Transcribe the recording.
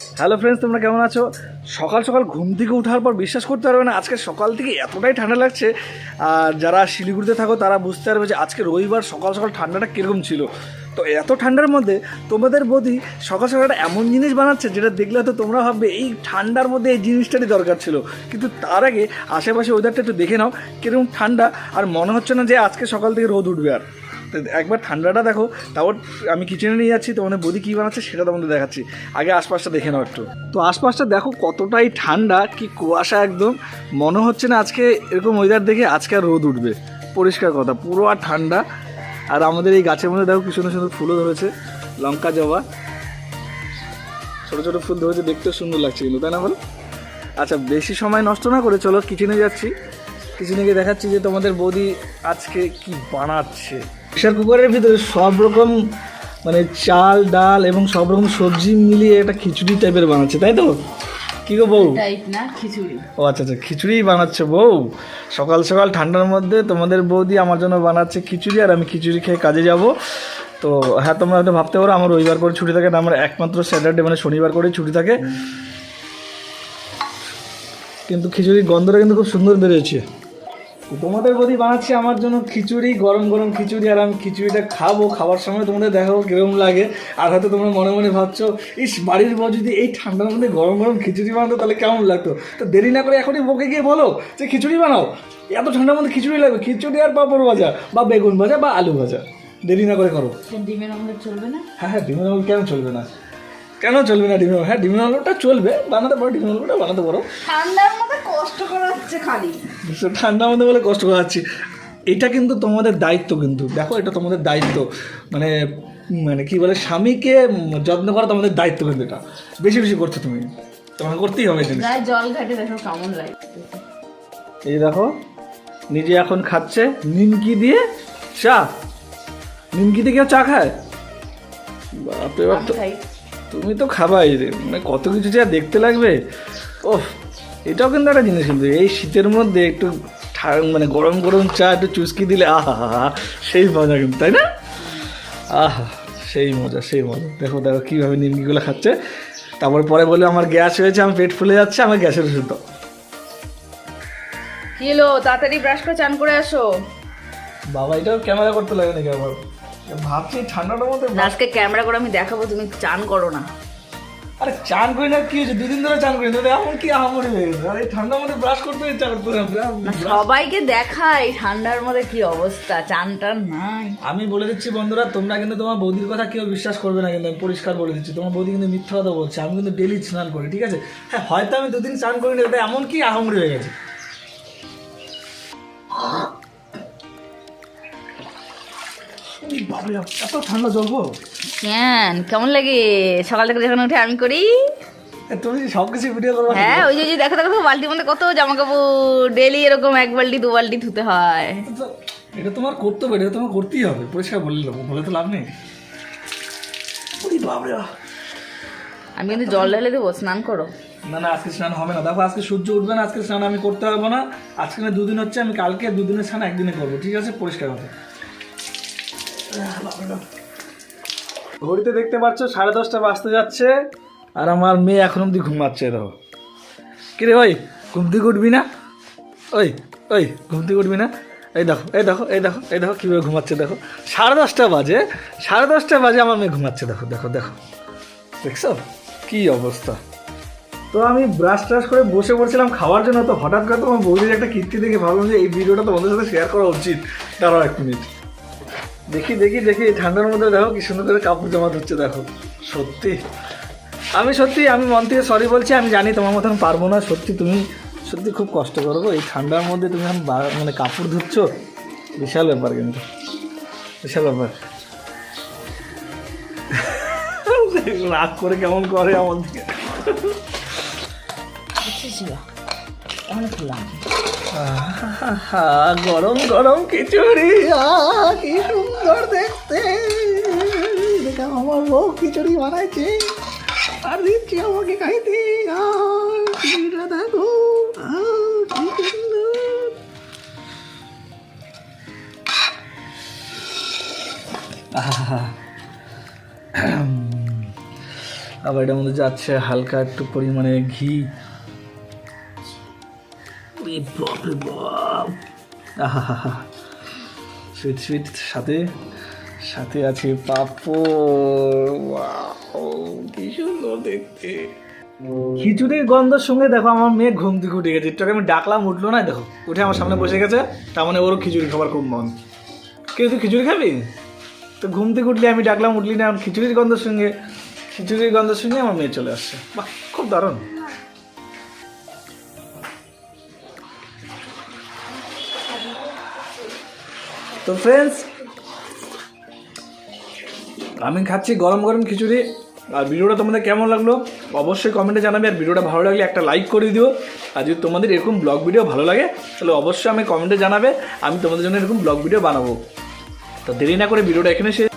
Hello friends, তোমরা কেমন আছো? সকাল সকাল ঘুম থেকে ওঠার পর বিশ্বাস করতে পারবে না, আজকে সকাল থেকে এতটাই ঠান্ডা লাগছে। আর যারা শিলিগুড়িতে থাকো, তারা বুঝতে পারবে যে আজকে রবিবার সকাল সকাল ঠান্ডাটা কীরকম ছিল। তো এত ঠান্ডার মধ্যে তোমাদের বৌদি সকাল সকাল একটা এমন জিনিস বানাচ্ছে, যেটা দেখলে হয়তো তোমরা ভাববে, এই ঠান্ডার মধ্যে এই জিনিসটারই দরকার ছিল। কিন্তু তার আগে আশেপাশে ওয়েদারটা একটু দেখে নাও, কীরকম ঠান্ডা, আর মনে হচ্ছে না যে আজকে সকাল থেকে রোদ উঠবে আর। তো একবার ঠান্ডাটা দেখো তারপর আমি কিচেনে নিয়ে যাচ্ছি তোমাদের বৌদি কী বানাচ্ছে সেটা তোমাদের দেখাচ্ছি। আগে আশপাশটা দেখে নাও একটু। তো আশপাশটা দেখো কতটাই ঠান্ডা, কি কুয়াশা একদম। মনে হচ্ছে না আজকে এরকম ওয়েদার দেখে আজকে আর রোদ উঠবে। পরিষ্কার কথা, পুরো আর ঠান্ডা। আর আমাদের এই গাছের মধ্যে দেখো কি সুন্দর সুন্দর ফুলও ধরেছে, লঙ্কা জবা। ছোটো ছোটো ফুল ধরেছে, দেখতেও সুন্দর লাগছে কিন্তু, তাই না বলো? আচ্ছা বেশি সময় নষ্ট না করে চলো কিচেনে যাচ্ছি। কিচেনে গিয়ে দেখাচ্ছি যে তোমাদের বৌদি আজকে কি বানাচ্ছে? প্রেশার কুকারের ভিতরে সব রকম মানে চাল ডাল এবং সব রকম সবজি মিলিয়ে একটা খিচুড়ি টাইপের বানাচ্ছে তাই তো? কি গো বউ? না খিচুড়ি। ও আচ্ছা আচ্ছা খিচুড়িই বানাচ্ছে বউ? সকাল সকাল ঠান্ডার মধ্যে তোমাদের বৌদি আমার জন্য বানাচ্ছে খিচুড়ি আর আমি খিচুড়ি খেয়ে কাজে যাব। তো হ্যাঁ তোমরা হয়তো ভাবতে পারো আমার রবিবার করে ছুটি থাকে না আমার একমাত্র স্যাটারডে মানে শনিবার করেই ছুটি থাকে। কিন্তু খিচুড়ির গন্ধটা কিন্তু খুব সুন্দর বেরোচ্ছে তো তোমাদের বৌদি বানাচ্ছি আমার জন্য খিচুড়ি গরম গরম খিচুড়ি আর আমি খিচুড়িটা খাব। খাওয়ার সময় তোমাদের দেখাবো কীরকম লাগে। আর হয়তো তোমরা মনে মনে ভাবছ ইস বাড়ির বউ যদি এই ঠান্ডার মধ্যে গরম গরম খিচুড়ি বানাতো তাহলে কেমন লাগতো? তো দেরি না করে এখনই বকে গিয়ে বলো যে খিচুড়ি বানাও। এত ঠান্ডার মধ্যে খিচুড়ি লাগবে। খিচুড়ি আর পাঁপড় ভাজা বা বেগুন ভাজা বা আলু ভাজা। দেরি না করে করো। ডিমের অমলেট চলবে না? হ্যাঁ হ্যাঁ ডিমের আলু কেন চলবে না? কেন চলবে না ডিমের? হ্যাঁ ডিমের আলুটা চলবে বানাতে পারো ডিমের আলুটা বানাতে পারো। ঠান্ডার মধ্যে কষ্ট করা হচ্ছে খালি। ঠান্ডার মধ্যে বলে কষ্ট করাচ্ছি এটা কিন্তু তোমাদের দায়িত্ব কিন্তু দেখো এটা তোমাদের দায়িত্ব। মানে মানে কি বলে স্বামীকে যত্ন করা তোমাদের দায়িত্ব কিন্তু এটা। বেশি বেশি করছ তুমি। তোমাকে করতেই হবে জল ঘাটে দেখো কেমন লাগে। এই দেখো নিজে এখন খাচ্ছে নিমকি দিয়ে চা। নিমকি দিয়ে কেউ চা খায়? বাপরে বাপ তুমি তো খাবাই মানে কত কিছু যা দেখতে লাগবে। ও এটাও কিন্তু একটা জিনিস কিন্তু, এই শীতের মধ্যে একটু মানে গরম গরম চা একটু চুস্কি দিলে আহা হা সেই মজা কিন্তু, তাই না? আহা, সেই মজা সেই মজা। দেখো দেখো কীভাবে নিমকিগুলো খাচ্ছে। তারপর পরে বলে আমার গ্যাস হয়েছে আমার পেট ফুলে যাচ্ছে, আমার গ্যাসের ওষুধ কি হলো? তাড়াতাড়ি ব্রাশ করে চান করে আসো। বাবা এটাও ক্যামেরা করতে লাগে নাকি আমার ভাবছি ঠান্ডাটার মধ্যে না, আজকে ক্যামেরা করে আমি দেখাবো তুমি চান করো না। আরে চান করি না কি হয়েছে? দুদিন ধরে চান করি না এমন কি আহামরি হয়ে গেছে? আরে এই ঠান্ডার মধ্যে ব্রাশ করতে ইচ্ছা করতে না, সবাইকে দেখাই ঠান্ডার মধ্যে কি অবস্থা? চান টান নাই। আমি বলে দিচ্ছি বন্ধুরা তোমরা কিন্তু তোমার বৌদির কথা কেউ বিশ্বাস করবে না কিন্তু আমি পরিষ্কার বলে দিচ্ছি। তোমার বৌদি কিন্তু মিথ্যা কথা বলছে আমি কিন্তু ডেলি স্নান করি ঠিক আছে? হ্যাঁ হয়তো আমি দুদিন স্নান করি না এটা এমন কি আহামরি হয়ে গেছে? এত ঠান্ডা কেন? কেমন লাগে? সকাল থেকে যখন উঠে আমি করি। তুমি সব কিছু ভিডিও করব হ্যাঁ ওই যে ওই যে দেখো দেখো বালতির মধ্যে কত জামা কাপড় ডেলি এরকম এক বালতি দু বালতি ধুতে হয়। এটা তোমার করতে হবে এটা তোমার করতেই হবে পরিষ্কার বলে দেবো বলে তো লাভ নেই। আমি কিন্তু জল ঢেলে দেবো স্নান করো। না না আজকে স্নান হবে না। দেখো আজকে সূর্য উঠবে না আজকে স্নান আমি করতে পারব না। আজকে না দুদিন হচ্ছে আমি কালকে দুদিনের স্নান একদিনে করব ঠিক আছে? পরিষ্কার হবে ঘড়িতে দেখতে পাচ্ছ, সাড়ে দশটা বাজতে যাচ্ছে। আর আমার মেয়ে এখন অব্দি ঘুমাচ্ছে, দেখো। কিরে, ওই, ঘুম থেকে উঠবি না? ওই ওই, ঘুম থেকে উঠবি না? এই দেখো এই দেখো এই দেখো এই দেখো কীভাবে ঘুমাচ্ছে, দেখো। সাড়ে দশটা বাজে, সাড়ে দশটা বাজে আমার মেয়ে ঘুমাচ্ছে, দেখো দেখো দেখো। দেখছ? কী অবস্থা? তো আমি ব্রাশ ট্রাশ করে বসে পড়ছিলাম খাওয়ার জন্য, তো হঠাৎ করে তোমার বৌদির একটা কীর্তি দেখে ভাবলাম যে এই ভিডিওটা তোমাদের সাথে শেয়ার করা উচিত। দাঁড়াও এক মিনিট দেখি দেখি দেখি ঠান্ডার মধ্যে দেখো কি সুন্দর করে কাপড় জমা হচ্ছে দেখো। সত্যি। আমি সত্যি আমি মন থেকে সরি বলছি আমি জানি তোমার মতন পারব না। সত্যি তুমি সত্যি খুব কষ্ট করো গো। এই ঠান্ডার মধ্যে তুমি এখন মানে কাপড় ধুচ্ছ বিশাল ব্যাপার কিন্তু। বিশাল ব্যাপার। রাগ করে কেমন করে আমার দিকে। আহা, গরম গরম খিচুড়ি কি সুন্দর দেখতে। দেখো আমার বউ খিচুড়ি বানাইছে। আর দিচ্ছি আমাকে খাইতে। খিচুড়িটা দেখো। আবার এটার মধ্যে যাচ্ছে হালকা একটু পরিমাণে ঘি। ওরে বাপ রে বাপ সুইট সুইট সাথে সাথে আছে পাপড়। কি সুন্দর দেখতে। খিচুড়ির গন্ধের সঙ্গে দেখো আমার মেয়ে ঘুম থেকে উঠে গেছে। আমি ডাকলাম, উঠল না, দেখো। উঠে আমার সামনে বসে গেছে, তার মানে ওরও খিচুড়ি খাবার খুব মন। কেউ তুই খিচুড়ি খাবি? তো ঘুম থেকে উঠলি আমি ডাকলাম, উঠলি না খিচুড়ির গন্ধের সঙ্গে, খিচুড়ির গন্ধের সঙ্গে আমার মেয়ে চলে আসছে। বাহ, খুব দারুণ। তো ফ্রেন্ডস আমি খাচ্ছি গরম গরম খিচুড়ি। আর ভিডিওটা তোমাদের কেমন লাগল অবশ্যই কমেন্টে জানাবে, আর ভিডিওটা ভালো লাগলে একটা লাইক করে দিও। আর যদি তোমাদের এরকম ব্লগ ভিডিও ভালো লাগে, তাহলে অবশ্যই আমি কমেন্টে জানাবে, আমি তোমাদের জন্য এরকম ব্লগ ভিডিও বানাবো। তো দেরি না করে ভিডিওটা এখানে শেষ।